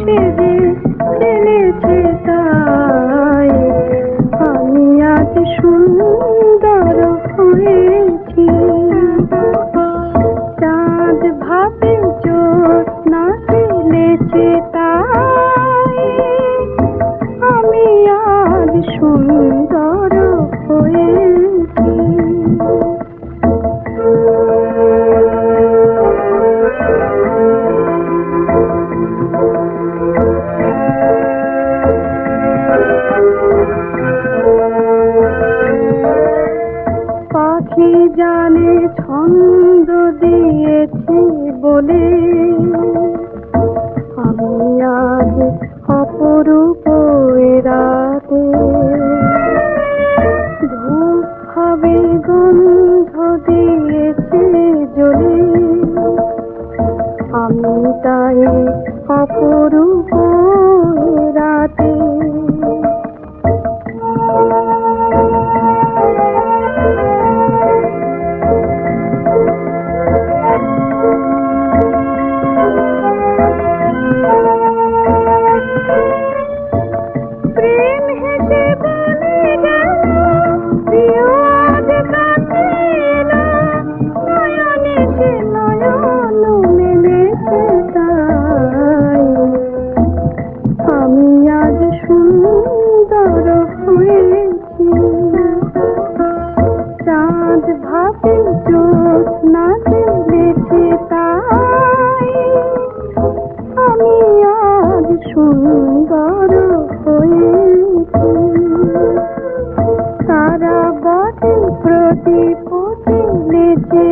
সেজে ফেলেছে আমি আজ সুন্দর না আমি আজ সুন্দর জানে ছন্দ দিয়েছি বলে? আমি আজ অপরূপ রাতে ধূপ হবে গন্ধ দিয়েছে জলে আমি তাই অপরূপ সারা বছর প্রতি প্রতি নেচে